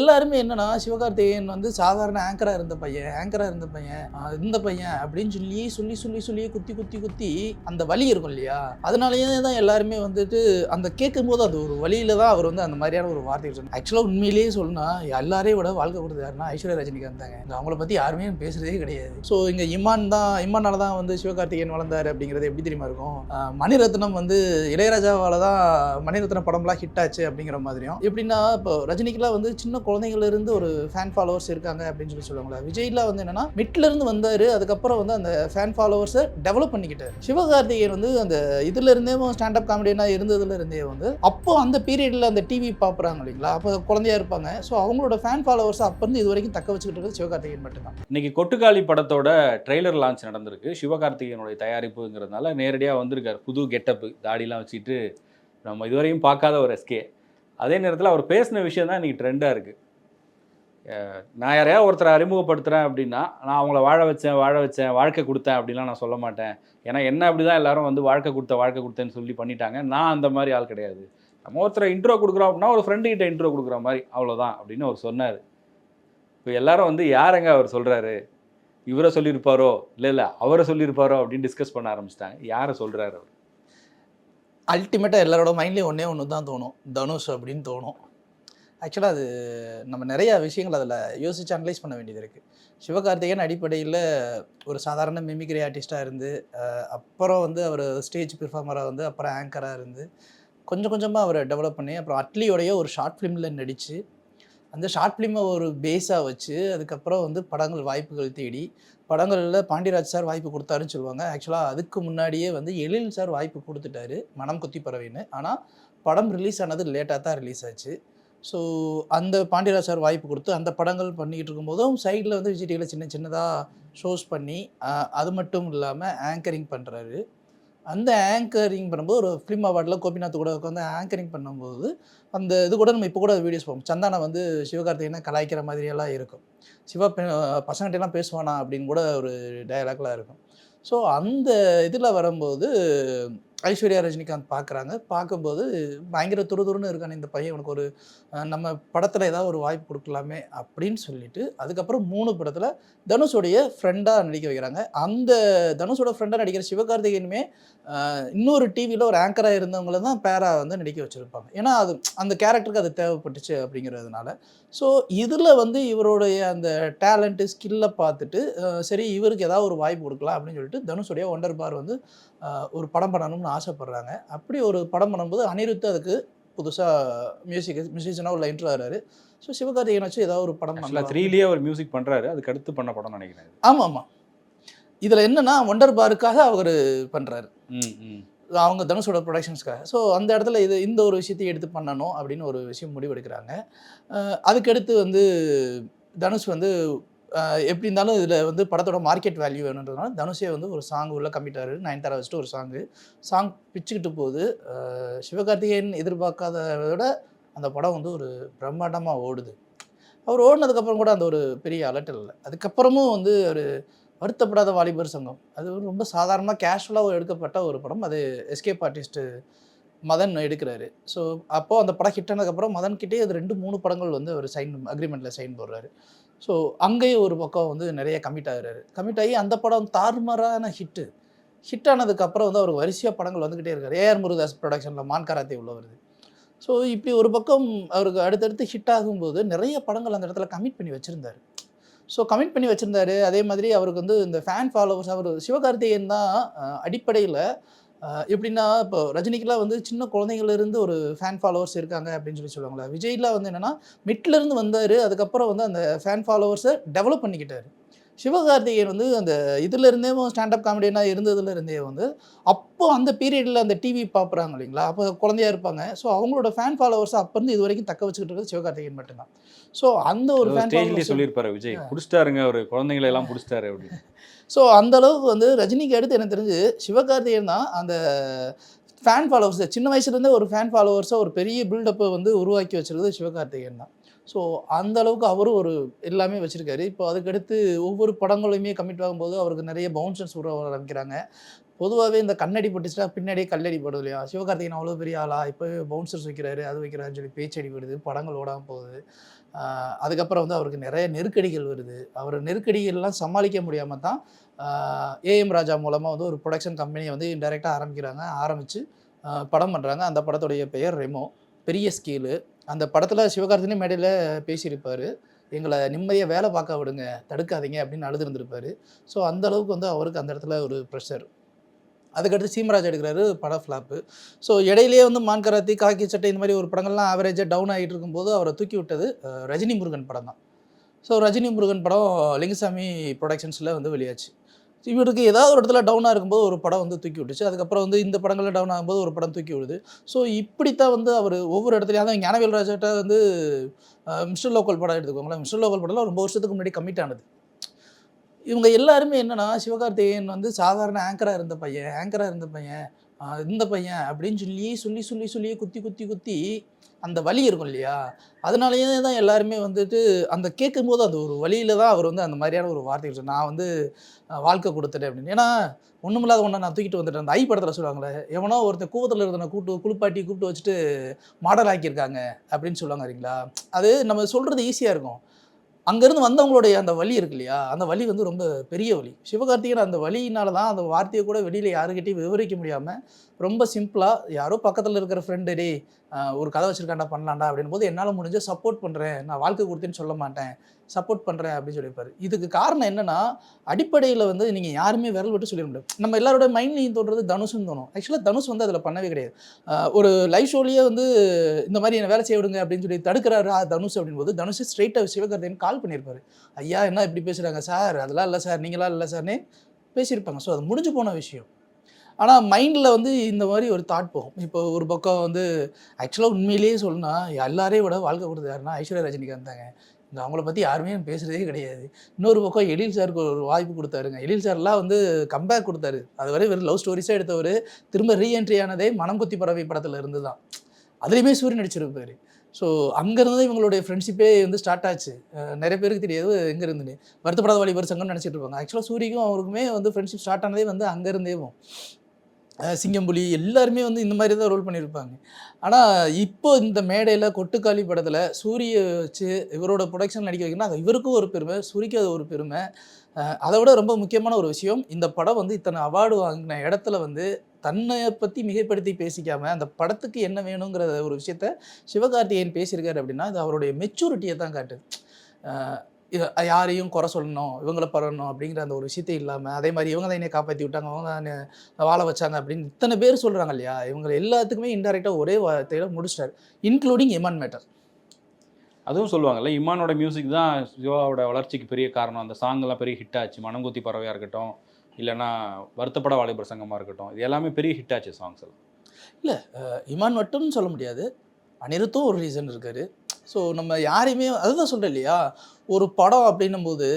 எல்லாருமே என்னன்னா சிவகார்த்திகேயன் வந்து சாதாரண ஆங்கராக இருந்த பையன் ஆங்கராக இருந்த பையன் இந்த பையன் அப்படின்னு சொல்லி சொல்லி சொல்லி சொல்லி குத்தி குத்தி குத்தி அந்த வலி இருக்கும் இல்லையா? அதனாலயே தான் எல்லாருமே வந்துட்டு அந்த கேட்கும் போது அது ஒரு வழியில தான் அவர் வந்து அந்த மாதிரியான ஒரு வார்த்தை சொன்னார். ஆக்சுவலாக உண்மையிலேயே சொல்லணும்னா எல்லாரையும் விட வாழ்க்கை கொடுத்து யாருன்னா ஐஸ்வர்யா ரஜினிகாந்த் தாங்க. அவங்கள பத்தி யாருமே பேசுறதே கிடையாது. ஸோ இங்க இமான் தான் இமானால தான் வந்து சிவகார்த்திகேயன் வளர்ந்தாரு அப்படிங்கிறது எப்படி தெரியுமா இருக்கும்? மணிரத்னம் வந்து இளையராஜாவால தான் மணிரத்னம் படம்லாம் ஹிட் ஆச்சு அப்படிங்கிற மாதிரியும். எப்படின்னா இப்போ ரஜினிக்கெல்லாம் வந்து சின்ன குழந்தைங்கள்ல இருந்து ஒரு ஃபேன் ஃபாலோவர்ஸ் இருக்காங்க அப்படின்னு சொல்லி சொல்லுவாங்களா விஜய்லாம் வந்து என்னன்னா மிட்ல இருந்து வந்தாரு அதுக்கப்புறம் வந்து அந்த ஃபேன் ஃபாலோவர்ஸை டெவலப் பண்ணிக்கிட்டாரு. சிவகார்த்திகேயன் வந்து அந்த இதுல இருந்தே ஸ்டாண்டப் காமெடியனா இருந்ததுல இருந்தே வந்து அப்போ அந்த பீரியட்ல அந்த டிவி பார்க்குறாங்க இல்லைங்களா? அப்போ குழந்தையா இருப்பாங்க. ஸோ அவங்களோட ஃபேன் ஃபாலோவர்ஸ் அப்ப இருந்து இது வரைக்கும் தக்க வச்சுக்கிட்டு இருக்கிறது சிவகார்த்திகேயன் மட்டும்தான். இன்னைக்கு கொட்டுக்காளி படத்தோட ட்ரெய்லர் லான்ச் நடந்திருக்கு. சிவகார்த்திகேயனுடைய தயாரிப்புங்கிறதுனால நேரடியாக வந்திருக்கார். புது கெட்டப்பு தாடிலாம் வச்சுட்டு நம்ம இதுவரையும் பார்க்காத ஒரு எஸ்கே அதே நேரத்தில் அவர் பேசின விஷயம் தான் இன்றைக்கி ட்ரெண்டாக இருக்குது நான் யாரையா ஒருத்தரை அறிமுகப்படுத்துகிறேன் அப்படின்னா நான் அவங்கள வாழ வச்சேன் வாழ வச்சேன் வாழ்க்கை கொடுத்தேன் அப்படிலாம் நான் சொல்ல மாட்டேன். ஏன்னா என்ன அப்படி தான் எல்லாரும் வந்து வாழ்க்கை கொடுத்த வாழ்க்கை கொடுத்தேன்னு சொல்லி பண்ணிட்டாங்க. நான் அந்த மாதிரி ஆள் கிடையாது. நம்ம ஒருத்தரை இன்ட்ரோ கொடுக்குறோம் அப்படின்னா ஒரு ஃப்ரெண்டு கிட்ட இன்ட்ரோ கொடுக்குற மாதிரி அவ்வளோதான் அப்படின்னு அவர் சொன்னார். இப்போ எல்லாரும் வந்து யாருங்க அவர் சொல்கிறாரு இவரை சொல்லியிருப்பாரோ? இல்லை இல்லை அவரை சொல்லியிருப்பாரோ அப்படின்னு டிஸ்கஸ் பண்ண ஆரம்பிச்சிட்டாங்க. யாரை சொல்கிறாரு அவர்? அல்டிமேட்டாக எல்லாரோட மைண்ட்லேயும் ஒன்றே ஒன்று தான் தோணும். தனுஷ் அப்படின்னு தோணும். ஆக்சுவலாக அது நம்ம நிறையா விஷயங்கள் அதில் யோசிச்சு அனலைஸ் பண்ண வேண்டியது இருக்குது சிவகார்த்திகேயன் அடிப்படையில் ஒரு சாதாரண மிமிக்ரி ஆர்டிஸ்ட்டாக இருந்து அப்புறம் வந்து அவர் ஸ்டேஜ் பெர்ஃபார்மராக வந்து அப்புறம் ஆங்கராக இருந்து கொஞ்சம் கொஞ்சமாக அவரை டெவலப் பண்ணி அப்புறம் அட்லியோடைய ஒரு ஷார்ட் ஃபிலிமில் நடித்து அந்த ஷார்ட் ஃபிலிமை ஒரு பேஸாக வச்சு அதுக்கப்புறம் வந்து படங்கள் வாய்ப்புகள் தேடி படங்களில் பாண்டியராஜ் சார் வாய்ப்பு கொடுத்தாருன்னு சொல்லுவாங்க. ஆக்சுவலாக அதுக்கு முன்னாடியே வந்து எழில் சார் வாய்ப்பு கொடுத்துட்டாரு மனம் குத்தி பறவைன்னு ஆனால் படம் ரிலீஸ் ஆனது லேட்டாக தான் ரிலீஸ் ஆச்சு. ஸோ அந்த பாண்டியராஜ் சார் வாய்ப்பு கொடுத்து அந்த படங்கள் பண்ணிக்கிட்டு இருக்கும்போதும் சைடில் வந்து விஜய் டிவியில் சின்ன சின்னதாக ஷோஸ் பண்ணி அது மட்டும் இல்லாமல் ஆங்கரிங் பண்ணுறாரு அந்த ஆங்கரிங் பண்ணும்போது ஒரு ஃபிலிம் அவார்டில் கோபிநாத் கூட உட்காந்து ஆங்கரிங் பண்ணும்போது அந்த இது கூட நம்ம இப்போ கூட வீடியோஸ் போவோம். சந்தானா வந்து சிவகார்த்திகேயனை கலாய்க்கிற மாதிரியெல்லாம் இருக்கும். சிவா பெ- பேசுவானா அப்படின்னு கூட ஒரு டயலாக்லாம் இருக்கும். ஸோ அந்த இதில் வரும்போது ஐஸ்வர்யா ரஜினிகாந்த் பார்க்குறாங்க பார்க்கும்போது பயங்கர துருதுருன்னு இருக்கான இந்த பையன் உனக்கு ஒரு நம்ம படத்தில் ஏதாவது ஒரு வாய்ப்பு கொடுக்கலாமே அப்படின்னு சொல்லிட்டு அதுக்கப்புறம் மூணு படத்தில் தனுஷோடைய ஃப்ரெண்டாக நடிக்க வைக்கிறாங்க. அந்த தனுஷோட ஃப்ரெண்டாக நடிக்கிற சிவகார்த்திகேயனுமே இன்னொரு டிவியில் ஒரு ஆங்கராக இருந்தவங்கள தான் பேராக வந்து நடிக்க வச்சுருப்பாங்க. ஏன்னா அது அந்த கேரக்டருக்கு அது தேவைப்பட்டுச்சு அப்படிங்கிறதுனால. ஸோ இதில் வந்து இவருடைய அந்த டேலண்ட்டு ஸ்கில்லை பார்த்துட்டு சரி இவருக்கு ஏதாவது ஒரு வாய்ப்பு கொடுக்கலாம் அப்படின்னு சொல்லிட்டு தனுஷுடைய ஒண்டர் பார் வந்து ஒரு படம் பண்ணணும்னு ஆசைப்படுறாங்க. அப்படி ஒரு படம் பண்ணும்போது அனிருத் அதுக்கு புதுசாக மியூசிக் மியூசிஷனாக உள்ள இன்ட்ரோ ஆகிறாரு ஸோ சிவகார்த்திகேயன் வச்சு ஏதாவது ஒரு படம் பண்ணலாம். த்ரீலேயே அவர் மியூசிக் பண்ணுறாரு அதுக்கு அடுத்து பண்ண படம் நினைக்கிறேன். ஆமாம் ஆமாம் இதில் என்னன்னா ஒண்டர் பாருக்காக அவர் பண்ணுறாரு ம் ம். அவங்க தனுஷோட ப்ரொடக்ஷன்ஸ்க்காக ஸோ அந்த இடத்துல இது இந்த ஒரு விஷயத்தை எடுத்து பண்ணணும் அப்படின்னு ஒரு விஷயம் முடிவெடுக்கிறாங்க. அதுக்கடுத்து வந்து தனுஷ் வந்து எப்படி இருந்தாலும் இதில் வந்து படத்தோட மார்க்கெட் வேல்யூ வேணுன்றதுனால தனுஷே வந்து ஒரு சாங் உள்ள கம்மிட்டாரு நயன்தாரா வச்சுட்டு ஒரு சாங்கு சாங் பிச்சுக்கிட்டு போகுது. சிவகார்த்திகேயன் எதிர்பார்க்காத விட அந்த படம் வந்து ஒரு பிரம்மாண்டமாக ஓடுது. அவர் ஓடினதுக்கப்புறம் கூட அந்த ஒரு பெரிய அலட்டல் இல்லை. அதுக்கப்புறமும் வந்து ஒரு வருத்தப்படாத வாலிபர் சங்கம். அது ரொம்ப சாதாரணமாக கேஷுவலாக எடுக்கப்பட்ட ஒரு படம். அது எஸ்கேப் ஆர்டிஸ்ட்டு மதன் எடுக்கிறாரு. ஸோ அப்போது அந்த படம் ஹிட் ஆனதுக்கப்புறம் மதன்கிட்டே அது ரெண்டு மூணு படங்கள் வந்து அவர் சைன் அக்ரிமெண்ட்டில் சைன் போடுறாரு. ஸோ அங்கேயும் ஒரு பக்கம் வந்து நிறைய கமிட் ஆகிறாரு. கமிட் ஆகி அந்த படம் தாறுமாறான ஹிட்டு ஹிட் ஆனதுக்கப்புறம் வந்து அவருக்கு வரிசையாக படங்கள் வந்துக்கிட்டே இருக்கார். ஏஆர் முருகதாஸ் ப்ரொடக்ஷனில் மான் கராத்தே உள்ள வருது. ஸோ இப்படி ஒரு பக்கம் அவருக்கு அடுத்தடுத்து ஹிட் ஆகும்போது நிறைய படங்கள் அந்த இடத்துல கமிட் பண்ணி வச்சுருந்தாரு. ஸோ கமிட் பண்ணி வச்சுருந்தாரு. அதே மாதிரி அவருக்கு வந்து இந்த ஃபேன் ஃபாலோவர்ஸ் அவர் சிவகார்த்திகேயன் தான் அடிப்படையில் எப்படின்னா இப்போ ரஜினிக்கெலாம் வந்து சின்ன குழந்தைங்கள்ல இருந்து ஒரு ஃபேன் ஃபாலோவர்ஸ் இருக்காங்க அப்படின்னு சொல்லி சொல்லுவாங்களா விஜய்லாம் வந்து என்னென்னா மிட்ல இருந்து வந்தார் அதுக்கப்புறம் வந்து அந்த ஃபேன் ஃபாலோவர்ஸை டெவலப் பண்ணிக்கிட்டாரு. சிவகார்த்திகேயன் வந்து அந்த இதுல இருந்தே ஸ்டாண்டப் காமெடியனாக இருந்ததுல இருந்தே வந்து அப்போ அந்த பீரியடில் அந்த டிவி பார்க்குறாங்க இல்லைங்களா? அப்போ குழந்தையா இருப்பாங்க. ஸோ அவங்களோட ஃபேன் ஃபாலோவர்ஸ் அப்போ இருந்து இது வரைக்கும் தக்க வச்சுக்கிட்டு இருக்கிறது சிவகார்த்திகேயன் மட்டும்தான். ஸோ அந்த ஒரு ஃபேன் ஸ்டேஜ்லேயே சொல்லியிருப்பாரு விஜய். பிடிச்சிட்டாருங்க ஒரு குழந்தைங்களை எல்லாம் பிடிச்சிட்டாரு அப்படின்னு. ஸோ அந்த அளவுக்கு வந்து ரஜினிக்கு அடுத்து எனக்கு தெரிஞ்சு சிவகார்த்திகேயன் தான் அந்த ஃபேன் ஃபாலோவர்ஸ் சின்ன வயசுலேருந்தே ஒரு ஃபேன் ஃபாலோவர்ஸை ஒரு பெரிய பில்டப்பை வந்து உருவாக்கி வச்சிருக்கிறது சிவகார்த்திகேயன் தான். ஸோ அந்த அளவுக்கு அவரும் ஒரு எல்லாமே வச்சுருக்காரு. இப்போ அதுக்கடுத்து ஒவ்வொரு படங்களையுமே கமிட் ஆகும்போது அவருக்கு நிறைய பவுன்சன்ஸ் உருவ ஆரம்பிக்கிறாங்க. பொதுவாகவே இந்த கண்ணடி பட்டுச்சுன்னா பின்னாடியே கல்லடி போடுது இல்லையா? சிவகார்த்திகேயன் அவ்வளோ பெரிய ஆளா? இப்போ பவுன்சர்ஸ் வைக்கிறாரு அது வைக்கிறாருன்னு சொல்லி பேச்சடி போடுது படங்கள் ஓடாமல் போகுது. அதுக்கப்புறம் வந்து அவருக்கு நிறைய நெருக்கடிகள் வருது. அவர் நெருக்கடிகள்லாம் சமாளிக்க முடியாமல் தான் ஏஎம் ராஜா மூலமாக வந்து ஒரு ப்ரொடக்ஷன் கம்பெனியை வந்து இன்டெரக்டாக ஆரம்பிக்கிறாங்க ஆரம்பித்து படம் பண்ணுறாங்க அந்த படத்துடைய பெயர் ரெமோ. பெரிய ஸ்கேலு அந்த படத்தில் சிவகார்த்தினி மேடையில் பேசியிருப்பார். எங்களை நிம்மதியாக வேலை பார்க்க விடுங்க தடுக்காதீங்க அப்படின்னு அழுதுருந்துருப்பார். ஸோ அந்த அளவுக்கு வந்து அவருக்கு அந்த இடத்துல ஒரு ப்ரெஷர் அதுக்கடுத்து சீமராஜ் எடுக்கிறாரு படம் ஃப்ளாப்பு ஸோ இடையிலேயே வந்து மான்கராத்தி காக்கி சட்டை இந்த மாதிரி ஒரு படங்கள்லாம் ஆவரேஜாக டவுன் ஆகிட்டு இருக்கும்போது அவரை தூக்கி விட்டது ரஜினி முருகன் படம் தான். ஸோ ரஜினி முருகன் படம் லிங்கசாமி ப்ரொடக்ஷன்ஸில் வந்து வெளியாச்சு. இவருக்கு ஏதாவது ஒரு இடத்துல டவுனாக இருக்கும்போது ஒரு படம் வந்து தூக்கி விட்டுச்சு. அதுக்கப்புறம் வந்து இந்த படங்களில் டவுன் ஆகும்போது ஒரு படம் தூக்கி விடுது. ஸோ இப்படித்தான் வந்து அவர் ஒவ்வொரு இடத்துலையும் அதான் ஞானவேல் ராஜாட்ட வந்து மிஸ்டர் லோக்கல் படம் எடுத்துக்கோங்களேன். மிஸ்டர் லோக்கல் படம்லாம் ரொம்ப வருஷத்துக்கு முன்னாடி கம்மிட் ஆனது. இவங்க எல்லாருமே என்னன்னா சிவகார்த்திகேயன் வந்து சாதாரண ஆங்கராக இருந்த பையன் ஆங்கராக இருந்த பையன் இந்த பையன் அப்படின்னு சொல்லி சொல்லி சொல்லி சொல்லி குத்தி குத்தி குத்தி அந்த வலி இருக்கும் இல்லையா? அதனாலேயே தான் எல்லாருமே வந்துட்டு அந்த கேட்கும்போது அந்த ஒரு வழியில தான் அவர் வந்து அந்த மாதிரியான ஒரு வார்த்தை நான் வந்து வாழ்க்கை கொடுத்துட்டேன் அப்படின்னு. ஏன்னா ஒன்றுமில்லாத ஒன்றை நான் தூக்கிட்டு வந்துட்டேன். அந்த ஐ படத்தில் சொல்லுவாங்களே எவனோ ஒருத்தன் கூவத்தில் இருந்தனை கூப்பிட்டு குளிப்பாட்டி கூப்பிட்டு வச்சுட்டு மாடல் ஆக்கியிருக்காங்க அப்படின்னு சொல்லுவாங்க சரிங்களா அது நம்ம சொல்கிறது ஈஸியாக இருக்கும். அங்கேருந்து வந்தவங்களுடைய அந்த வலி இருக்கு இல்லையா? அந்த வலி வந்து ரொம்ப பெரிய வலி. சிவகார்த்திகேயன் அந்த வலியினால தான் அந்த வார்த்தையை கூட வெளியில் யாருக்கிட்டையும் விவரிக்க முடியாமல் ரொம்ப சிம்பிளாக யாரோ பக்கத்தில் இருக்கிற ஃப்ரெண்டு டே ஒரு கதை வச்சுருக்காண்டா பண்ணலாண்டா அப்படின் போது என்னால் முடிஞ்ச சப்போர்ட் பண்ணுறேன் நான் வாழ்க்கை கொடுத்தேன்னு சொல்ல மாட்டேன். சப்போர்ட் பண்ணுறேன் அப்படின்னு சொல்லியிருப்பாரு. இதுக்கு காரணம் என்னன்னா அடிப்படையில் வந்து நீங்கள் யாருமே விரல் விட்டு சொல்லிட முடியாது. நம்ம எல்லாரோட மைண்ட்லையும் தோன்றது தனுஷுன்னு தோணும். ஆக்சுவலாக தனுஷ் வந்து அதில் பண்ணவே கிடையாது. ஒரு லைவ் ஷோலேயே வந்து இந்த மாதிரி என்ன வேலை செய்ய விடுங்க அப்படின்னு சொல்லி தடுக்கிறாரு ஆ, தனுஷ் அப்படின்போது தனுஷ் ஸ்ட்ரைட்டாக சிவகார்த்திகேயன் கால் பண்ணியிருப்பாரு. ஐயா என்ன இப்படி பேசுகிறாங்க சார் அதெல்லாம் இல்லை சார். நீங்களா இல்லை சார்னே பேசியிருப்பாங்க. ஸோ அது முடிஞ்சு போன விஷயம். ஆனால் மைண்டில் வந்து இந்த மாதிரி ஒரு தாட் போகும். இப்போ ஒரு பக்கம் வந்து ஆக்சுவலாக உண்மையிலேயே சொல்லணும்னா எல்லாரையும் விட வாழ்க்கை கொடுத்தது யாருன்னா ஐஸ்வர்யா ரஜினிகாந்த் தாங்க. இந்த அவங்கள பற்றி யாருமே பேசுகிறதே கிடையாது. இன்னொரு பக்கம் எழில் சாருக்கு ஒரு வாய்ப்பு கொடுத்தாருங்க. எழில் சார்லாம் வந்து கம்பேக் கொடுத்தாரு. அது வரை வெறும் லவ் ஸ்டோரிஸாக எடுத்தவர். திரும்ப ரீஎன்ட்ரி ஆனதே மனம் குத்தி பறவை படத்தில் இருந்து தான் அதுலேயுமே சூரியன் நடிச்சிருப்பார் ஸோ அங்கேருந்து இவங்களுடைய ஃப்ரெண்ட்ஷிப்பே வந்து ஸ்டார்ட் ஆச்சு. நிறைய பேருக்கு தெரியாது எங்கே இருந்துன்னு வருத்தப்படாத வாலிபர் சங்கம்னு நினச்சிட்டு இருப்பாங்க. ஆக்சுவலாக சூரியக்கும் அவருக்குமே வந்து ஃப்ரெண்ட்ஷிப் ஸ்டார்ட் ஆனதே வந்து அங்கேருந்தேவும். சிங்கம்புலி எல்லாருமே வந்து இந்த மாதிரி தான் ரோல் பண்ணியிருப்பாங்க. ஆனால் இப்போ இந்த மேடையில் கொட்டுக்காளி படத்தில் சூரிய வச்சு இவரோட ப்ரொடக்ஷன் நடிக்க வைக்கணும் அது இவருக்கும் ஒரு பெருமை சூரிக்கு அது ஒரு பெருமை. அதை விட ரொம்ப முக்கியமான ஒரு விஷயம் இந்த படம் வந்து இத்தனை அவார்டு வாங்கின இடத்துல வந்து தன்னை பற்றி மிகைப்படுத்தி பேசிக்காம அந்த படத்துக்கு என்ன வேணுங்கிற ஒரு விஷயத்த சிவகார்த்திகேயன் பேசியிருக்காரு அப்படின்னா அது அவருடைய மெச்சூரிட்டியை தான் காட்டுது. யாரையும் குறை சொல்லணும் இவங்களை பரவணும் அப்படிங்கிற அந்த ஒரு விஷயத்தை இல்லாமல் அதே மாதிரி இவங்க தான் என்னை காப்பாற்றி விட்டாங்க அவங்க தான் வாழ வச்சாங்க அப்படின்னு இத்தனை பேர் சொல்கிறாங்க இல்லையா? இவங்க எல்லாத்துக்குமே இன்டெரக்டாக ஒரே வார்த்தையில் முடிச்சிட்டாரு இன்க்ளூடிங் எமன் மேட்டர் அதுவும் சொல்லுவாங்கல்ல இமானோட மியூசிக் தான் சிவாவோட வளர்ச்சிக்கு பெரிய காரணம். அந்த சாங்கெல்லாம் பெரிய ஹிட் ஆச்சு. மனங்குத்தி பறவையாக இருக்கட்டும் இல்லைன்னா வருத்தப்பட வாலிபர் சங்கமாக இருக்கட்டும் இது எல்லாமே பெரிய ஹிட் ஆச்சு சாங்ஸ் எல்லாம். இமான் மட்டும் சொல்ல முடியாது. அனிருத்தும் ஒரு ரீசன் இருக்காரு. ஸோ நம்ம யாரையுமே அதுதான் சொல்கிறேன் இல்லையா? ஒரு படம் அப்படின்னும் போது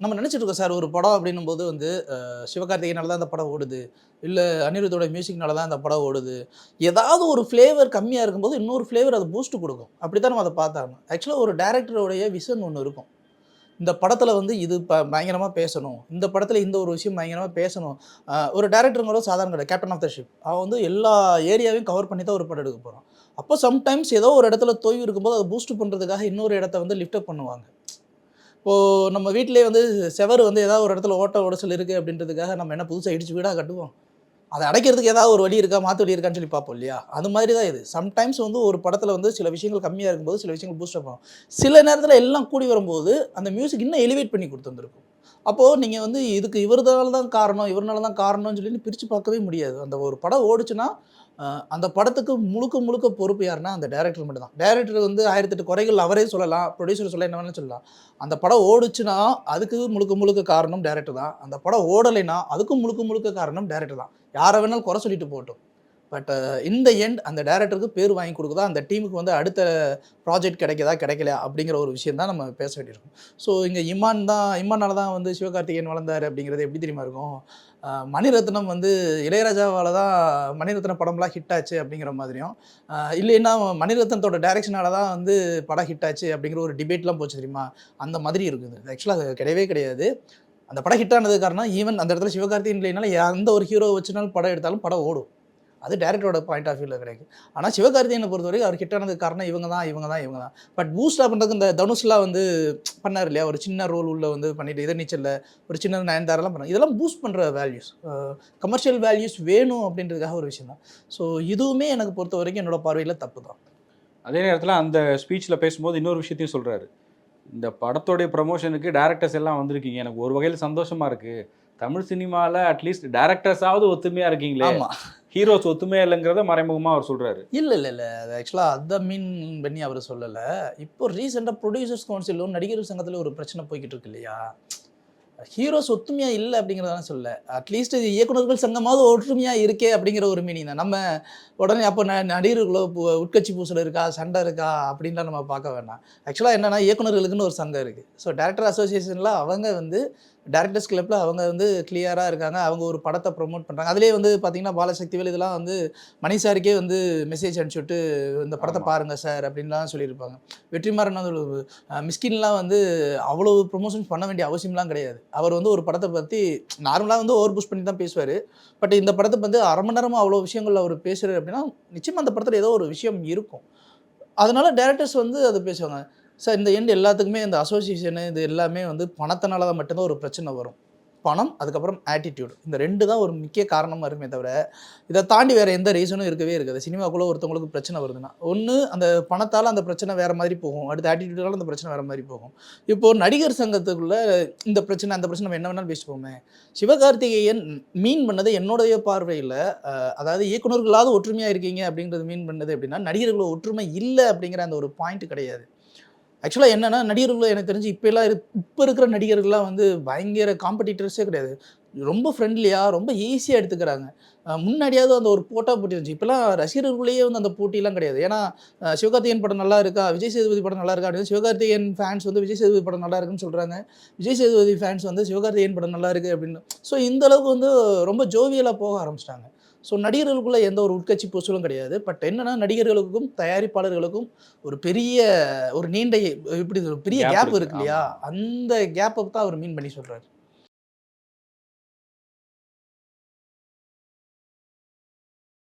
நம்ம நினச்சிட்டு இருக்கோம் சார் ஒரு படம் அப்படின்னும் போது வந்து அஹ், சிவகார்த்திகேயனால தான் அந்த படம் ஓடுது. இல்லை அனிருத்தோட மியூசிக்னால தான் அந்த படம் ஓடுது. ஏதாவது ஒரு ஃப்ளேவர் கம்மியாக இருக்கும்போது இன்னொரு ஃப்ளேவர் அது பூஸ்ட் கொடுக்கும். அப்படி தான் நம்ம அதை பார்த்தாங்க ஆக்சுவலாக ஒரு டேரக்டருடைய விஷன் ஒன்று இருக்கும். இந்த படத்தில் வந்து இது ப பயங்கரமாக பேசணும். இந்த படத்தில் இந்த ஒரு விஷயம் பயங்கரமாக பேசணும். ஒரு டேரக்டருங்கிறத சாதாரண கிடையாது. கேப்டன் ஆஃப் த ஷிப் அவன் வந்து எல்லா ஏரியாவையும் கவர் பண்ணி தான் ஒரு படம் எடுக்க போகிறான் அப்போ சம்டைம்ஸ் ஏதோ ஒரு இடத்துல தொய்வு இருக்கும்போது அதை பூஸ்ட் பண்ணுறதுக்காக இன்னொரு இடத்த வந்து லிஃப்டப் பண்ணுவாங்க. இப்போது நம்ம வீட்டிலே வந்து செவர் வந்து ஏதாவது ஒரு இடத்துல ஓட்ட உடச்சல் இருக்குது அப்படின்றதுக்காக நம்ம என்ன புதுசாக இடிச்சு வீடாக கட்டுவோம்? அதை அடைக்கிறதுக்கு ஏதாவது ஒரு வழி இருக்கா மாற்று வழி இருக்கான்னு சொல்லி பார்ப்போம் இல்லையா? அது மாதிரி தான் இது. சம்டைம்ஸ் வந்து ஒரு படத்தில் வந்து சில விஷயங்கள் கம்மியாக இருக்கும்போது சில விஷயங்கள் பூஸ்ட் பண்ணும் சில நேரத்தில் எல்லாம் கூடி வரும்போது அந்த மியூசிக் இன்னும் எலிவேட் பண்ணி கொடுத்துருந்துருக்கும். அப்போது நீங்கள் வந்து இதுக்கு இவர்தால தான் காரணம் இவர்னால தான் காரணம்னு சொல்லி பிரித்து பார்க்கவே முடியாது. அந்த ஒரு படம் ஓடுச்சுன்னா அந்த படத்துக்கு முழுக்க முழுக்க பொறுப்பு யாருன்னா அந்த டேரக்டர் மட்டும் தான் டேரக்டர் வந்து ஆயிரத்தெட்டு குறைகள் அவரே சொல்லலாம் ப்ரொடியூசர் சொல்ல என்ன வேணாலும் சொல்லலாம். அந்த படம் ஓடுச்சுன்னா அதுக்கு முழுக்க முழுக்க காரணம் டேரக்டர் தான். அந்த படம் ஓடலைன்னா அதுக்கும் முழுக்க முழுக்க காரணம் டேரக்டர் தான். யாரை வேணாலும் குறை சொல்லிட்டு போட்டோம் பட் இந்த எண்ட் அந்த டேரக்டருக்கு பேர் வாங்கி கொடுக்குதா அந்த டீமுக்கு வந்து அடுத்த ப்ராஜெக்ட் கிடைக்குதா கிடைக்கலையா அப்படிங்கிற ஒரு விஷயம் தான் நம்ம பேச வேண்டியிருக்கும். ஸோ இங்கே இமான் தான் இமானால் தான் வந்து சிவகார்த்திகேயன் வளர்ந்தார் அப்படிங்கிறது எப்படி தெரியுமா இருக்கும்? மணிரத்னம் வந்து இளையராஜாவால் தான் மணிரத்னம் படம்லாம் ஹிட் ஆச்சு அப்படிங்கிற மாதிரியும். இல்லைன்னா மணிரத்னத்தோட டைரக்ஷனால தான் வந்து படம் ஹிட் ஆச்சு அப்படிங்கிற ஒரு டிபேட்லாம் போச்சு தெரியுமா? அந்த மாதிரி இருக்குது. ஆக்சுவலாக அது கிடையவே கிடையாது. அந்த படம் ஹிட் ஆனது காரணம் ஈவன் அந்த இடத்துல சிவகார்த்திகேயன் இல்லைனால எந்த ஒரு ஹீரோ வச்சுனாலும் படம் எடுத்தாலும் படம் ஓடும். அது டேரக்டரோட பாயிண்ட் ஆஃப் வியூவில் கிடைக்கும் ஆனால் சிவகார்த்தியனை பொறுத்த வரைக்கும் அவர் ஹிட்டானதுக்கு காரணம் இவங்க தான் இவங்க தான் இவங்க தான். பட் பூஸ்டாக பண்ணுறதுக்கு இந்த தனுஷ்லாம் வந்து பண்ணார் இல்லையா? ஒரு சின்ன ரோல் உள்ள வந்து பண்ணிட்டு இதை நீச்சலில் ஒரு சின்ன நயன்தாரெல்லாம் பண்ணாங்க இதெல்லாம் பூஸ்ட் பண்ணுற வேல்யூஸ் கமர்ஷியல் வேல்யூஸ் வேணும் அப்படின்றதுக்காக ஒரு விஷயம் தான். ஸோ இதுவுமே எனக்கு பொறுத்த வரைக்கும் என்னோட பார்வையில் தப்பு தான். அதே நேரத்தில் அந்த ஸ்பீச்சில் பேசும்போது இன்னொரு விஷயத்தையும் சொல்கிறாரு இந்த படத்தோடைய ப்ரமோஷனுக்கு டேரக்டர்ஸ் எல்லாம் வந்திருக்கீங்க. எனக்கு ஒரு வகையில் சந்தோஷமாக இருக்குது தமிழ் சினிமாவில் அட்லீஸ்ட் டேரக்டர்ஸாவது ஒத்துமையாக இருக்கீங்களே. ஹீரோஸ் ஒத்துமையா இல்லைங்கிறத மறைமுகமாக அவர் சொல்கிறாரு இல்லை இல்லை இல்லை. அது ஆக்சுவலாக அதை மீன் பண்ணி அவர் சொல்லலை. இப்போ ரீசெண்டாக ப்ரொடியூசர்ஸ் கவுன்சிலும் நடிகர் சங்கத்தில் ஒரு பிரச்சனை போய்கிட்டு இருக்கு இல்லையா? ஹீரோஸ் ஒத்துமையாக இல்லை அப்படிங்கிறதான் சொல்ல அட்லீஸ்ட் இது இயக்குனர்கள் சங்கமாவது ஒற்றுமையாக இருக்கே அப்படிங்கிற ஒரு மீனிங் தான். நம்ம உடனே அப்போ ந நடிகர்களோ உட்கட்சி பூசல் இருக்கா சண்டை இருக்கா அப்படின்லாம் நம்ம பார்க்க வேண்டாம் ஆக்சுவலாக என்னென்னா இயக்குனர்களுக்குன்னு ஒரு சங்கம் இருக்குது ஸோ டேரக்டர் அசோசியேஷனில் அவங்க வந்து டேரக்டர்ஸ் கிளப்பில் அவங்க வந்து கிளியராக இருக்காங்க. அவங்க ஒரு படத்தை ப்ரொமோட் பண்ணுறாங்க அதுலேயே வந்து பார்த்தீங்கன்னா பாலசக்திவேல் இதெல்லாம் வந்து மணி சாருக்கே வந்து மெசேஜ் அனுப்பிச்சுட்டு இந்த படத்தை. பாருங்கள் சார் அப்படின்லாம் சொல்லியிருப்பாங்க. வெற்றிமாறன் வந்து மிஸ்கின்லாம் வந்து அவ்வளோ ப்ரொமோஷன்ஸ் பண்ண வேண்டிய அவசியம்லாம் கிடையாது. அவர் வந்து ஒரு படத்தை பற்றி நார்மலாக வந்து ஓவர் புஷ் பண்ணி தான் பேசுவார். பட் இந்த படத்தை வந்து அரை மணி நேரமாக அவ்வளோ விஷயங்கள் அவர் பேசுகிறார் அப்படின்னா நிச்சயமாக அந்த படத்தில் ஏதோ ஒரு விஷயம் இருக்கும். அதனால டேரக்டர்ஸ் வந்து அதை பேசுவாங்க. சார் இந்த எண்ட் எல்லாத்துக்குமே இந்த அசோசியேஷனு இது எல்லாமே வந்து பணத்தினால தான் மட்டும்தான் ஒரு பிரச்சனை வரும். பணம் அதுக்கப்புறம் ஆட்டிடியூட் இந்த ரெண்டு தான் ஒரு முக்கிய காரணமாக இருக்குமே தவிர இதை தாண்டி வேறு எந்த ரீசனும் இருக்கவே இருக்காது. சினிமாக்குள்ளே ஒருத்தவங்களுக்கு பிரச்சனை வருதுன்னா ஒன்று அந்த பணத்தால் அந்த பிரச்சனை வேறு மாதிரி போகும். அடுத்த ஆட்டிடியூடால் அந்த பிரச்சனை வேறு மாதிரி போகும். இப்போது நடிகர் சங்கத்துக்குள்ளே இந்த பிரச்சனை அந்த பிரச்சனை நம்ம என்ன வேணாலும் பேசிப்போமே. சிவகார்த்திகேயன் மீன் பண்ணது என்னுடைய பார்வையில் அதாவது இயக்குனர்களாவது ஒற்றுமையாக இருக்கீங்க அப்படின்றது மீன் பண்ணது எப்படின்னா நடிகர்களோட ஒற்றுமை இல்லை அப்படிங்கிற அந்த ஒரு பாயிண்ட் கிடையாது. ஆக்சுவலாக என்னென்னா நடிகர்கள் எனக்கு தெரிஞ்சு இப்போலாம் இப்போ இருக்கிற நடிகர்கள்லாம் வந்து பயங்கர காம்படிட்டர்ஸே கிடையாது. ரொம்ப ஃப்ரெண்ட்லியாக ரொம்ப ஈஸியாக எடுத்துக்கிறாங்க. முன்னாடியாவது அந்த ஒரு போட்டா போட்டி இருந்துச்சு. இப்போலாம் ரசிகர்களுக்குள்ளேயே வந்து அந்த போட்டிலாம் கிடையாது. ஏன்னா சிவகார்த்திகேயன் படம் நல்லா இருக்கா? விஜய் சேதுபதி படம் நல்லா இருக்கா? அப்படின்னு சிவகார்த்திகேயன் ஃபேன்ஸ் வந்து விஜய் சேதுபதி படம் நல்லா இருக்குன்னு சொல்கிறாங்க விஜய் சேதுபதி ஃபேன்ஸ் வந்து சிவகார்த்திகேயன் படம் நல்லா இருக்குது அப்படின்னு. ஸோ இந்த அளவுக்கு வந்து ரொம்ப ஜோவியலாக போக ஆரம்பிச்சிட்டாங்க. ஸோ நடிகர்களுக்குள்ள எந்த ஒரு உட்கட்சி பூசலும் கிடையாது. பட் என்னன்னா நடிகர்களுக்கும் தயாரிப்பாளர்களுக்கும் ஒரு பெரிய ஒரு நீண்ட இப்படி ஒரு பெரிய கேப் இருக்கு, இல்லையா? அந்த கேப்பை தான் அவர் மீன் பண்ணி சொல்றாரு.